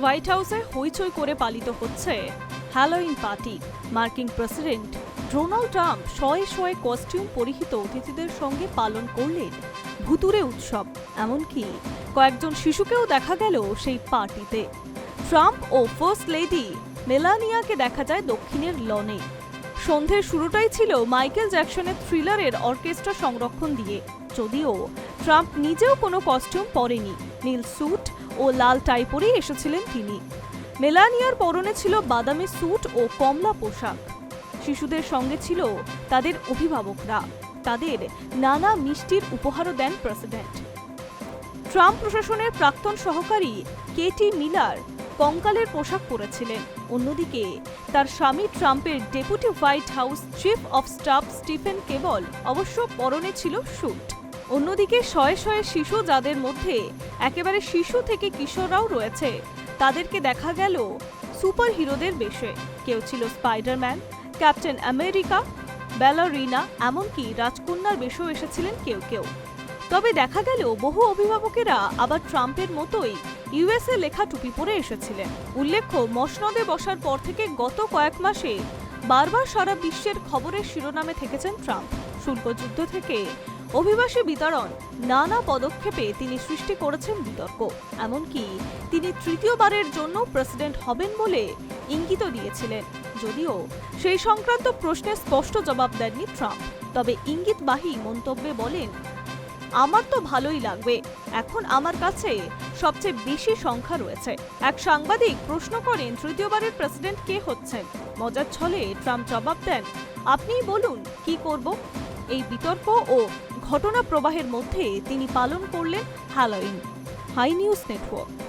White হাউসে হইচই করে পালিত হচ্ছে। হ্যালোইন পার্টি, মার্কিন প্রেসিডেন্ট ডোনাল্ড ট্রাম্প শয়ে শয়ে কস্টিউম পরিহিত অতিথিদের সঙ্গে পালন করলেন। ভুতুরে উৎসব, এমনকি কয়েকজন শিশুকেও দেখা গেল সেই পার্টিতে। ট্রাম্প ও ফার্স্ট লেডি মেলানিয়াকে দেখা যায় দক্ষিণের লনে। সন্ধ্যের শুরুটাই ছিল মাইকেল জ্যাকসনের থ্রিলারের অর্কেস্ট্রা সংরক্ষণ দিয়ে। যদিও ট্রাম্প নিজেও কোনো কস্টিউম পরেনি। নীল স্যুট ও লাল টাই পরেই এসেছিলেন তিনি। মেলানিয়ার পরনে ছিল বাদামি স্যুট ও কমলা পোশাক। শিশুদের সঙ্গে ছিল তাদের অভিভাবকরা। তাদের নানা মিষ্টির উপহারও দেন প্রেসিডেন্ট। ট্রাম্প প্রশাসনের প্রাক্তন সহকারী কেটি মিলার কঙ্কালের পোশাক পরেছিলেন। অন্যদিকে, তার স্বামী ট্রাম্পের deputy White House chief of staff Stephen কেবল অবশ্য পরনে ছিল স্যুট। অন্যদিকে শয়ে শয়ে শিশু যাদের মধ্যে একেবারে শিশু থেকে কিশোররাও রয়েছে, তাদেরকে দেখা গেল সুপার হিরোদের বেশে। কেউ ছিল স্পাইডারম্যান, ক্যাপ্টেন আমেরিকা, ব্যালারিনা, এমনকি রাজকন্যার বেশেও এসেছিলেন কেউ কেউ। তবে দেখা গেল বহু অভিভাবকেরা আবার ট্রাম্পের মতোই ইউএসএ লেখা টুপি পরে এসেছিলেন। উল্লেখ্য, মসনদে বসার পর থেকে গত কয়েক মাসে বারবার সারা বিশ্বের খবরের শিরোনামে থেকেছেন ট্রাম্প। শুল্ক যুদ্ধ থেকে অভিবাসী বিতরণ। নানা পদক্ষেপে তিনি সৃষ্টি করেছেন বিতর্ক। এমনকি তিনি তৃতীয়বারের জন্য প্রেসিডেন্ট হবেন বলে ইঙ্গিত দিয়েছিলেন। যদিও সেই সংক্রান্ত প্রশ্নে স্পষ্ট জবাব দেননি ট্রাম্প। তবে ইঙ্গিতবাহী মন্তব্যে বলেন, আমার তো ভালোই লাগবে। এখন আমার কাছে সবচেয়ে বেশি সংখ্যা রয়েছে। এক সাংবাদিক প্রশ্ন করেন, তৃতীয়বারের প্রেসিডেন্ট কে হচ্ছেন? মজার ছলে ট্রাম্প জবাব দেন, আপনিই বলুন, কি করব? এই বিতর্ক ও ঘটনা প্রবাহের মধ্যে তিনি পালন করলেন হ্যালোইন হাই নিউজ নেটওয়ার্ক।